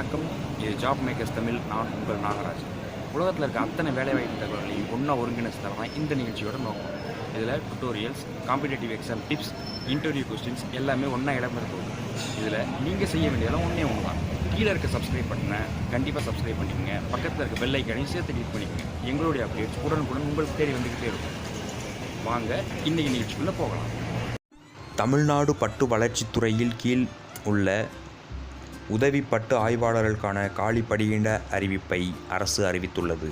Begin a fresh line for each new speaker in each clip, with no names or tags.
வணக்கம். இது job makers Tamil. நான் உங்கள் நாகராஜ் உலகத்தில் இருக்க அத்தனை வேலைவாய்ப்பு தகவல்களையும் ஒன்றா ஒருங்கிணைச்சு தரதான் இந்த நிகழ்ச்சியோட நோக்கம். இதில் tutorials competitive exam tips interview questions எல்லாமே ஒன்றா இடம் இருக்கும் இதில் நீங்கள் செய்ய வேண்டியதெல்லாம் ஒன்றே ஒன்று தான் கீழே இருக்க சப்ஸ்கிரைப் பட்டனை கண்டிப்பாக சப்ஸ்கிரைப் பண்ணிக்கங்க. பக்கத்தில் இருக்க பெல் ஐக்கானையும் சேர்த்து கிளிக் பண்ணிக்கங்க. எங்களுடைய அப்டேட்ஸ் உடனுக்குடன் உங்களுக்கு தேடி வந்துக்கிட்டே இருக்கும். வாங்க இன்னைக்கு நிகழ்ச்சிக்குள்ளே போகலாம்.
தமிழ்நாடு பட்டு வளர்ச்சித்துறையில் கீழ் உள்ள உதவி பட்டு ஆய்வாளர்களுக்கான காலி பணியிட அறிவிப்பை அரசு அறிவித்துள்ளது.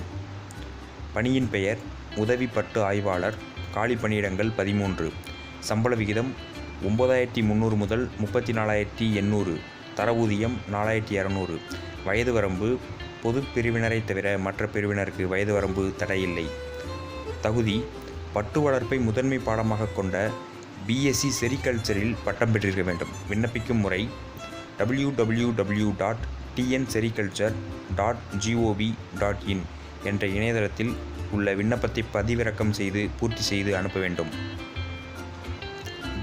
பணியின் பெயர் உதவி பட்டு ஆய்வாளர் காலி பணியிடங்கள் பதிமூன்று. சம்பள விகிதம் ஒம்பதாயிரத்தி முந்நூறு முதல் முப்பத்தி நாலாயிரத்தி எண்ணூறு. தரவூதியம் நாலாயிரத்தி இரநூறு வயது வரம்பு பொது பிரிவினரை தவிர மற்ற பிரிவினருக்கு வயது வரம்பு தடையில்லை. தகுதி பட்டு வளர்ப்பை முதன்மை பாடமாக கொண்ட பிஎஸ்சி செரிகல்ச்சரில் பட்டம் பெற்றிருக்க வேண்டும். விண்ணப்பிக்கும் முறை W W W dot TN sericulture dot GOV dot in என்ற இணையதளத்தில் உள்ள விண்ணப்பத்தை பதிவிறக்கம் செய்து பூர்த்தி செய்து அனுப்ப வேண்டும்.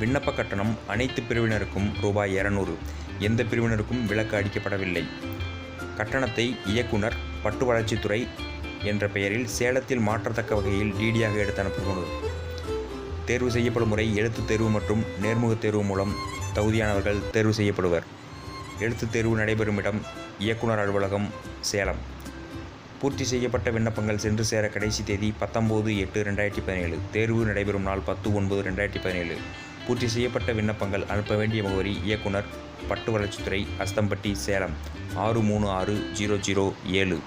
விண்ணப்ப கட்டணம் அனைத்து பிரிவினருக்கும் ரூபாய் இரநூறு. எந்த பிரிவினருக்கும் விலக்கு அளிக்கப்படவில்லை. கட்டணத்தை இயக்குனர் பட்டு வளர்ச்சித்துறை என்ற பெயரில் சேலத்தில் மாற்றத்தக்க வகையில் டிடியாக எடுத்து அனுப்பப்படும் தேர்வு செய்யப்படும் முறை எழுத்துத் தேர்வு மற்றும் நேர்முகத் தேர்வு மூலம் தகுதியானவர்கள் தேர்வு செய்யப்படுவர். எழுத்துத் தேர்வு நடைபெறும் இடம் இயக்குனர் அலுவலகம் சேலம். பூர்த்தி செய்யப்பட்ட விண்ணப்பங்கள் சென்று சேர கடைசி தேதி பத்தொம்போது எட்டு ரெண்டாயிரத்தி பதினேழு. தேர்வு நடைபெறும் நாள் பத்து ஒன்பது ரெண்டாயிரத்தி பதினேழு. பூர்த்தி செய்யப்பட்ட விண்ணப்பங்கள் அனுப்ப வேண்டிய முகவரி இயக்குனர் பட்டு வளர்ச்சித்துறை அஸ்தம்பட்டி சேலம். ஆறு மூணு ஆறு ஜீரோ ஜீரோ ஏழு.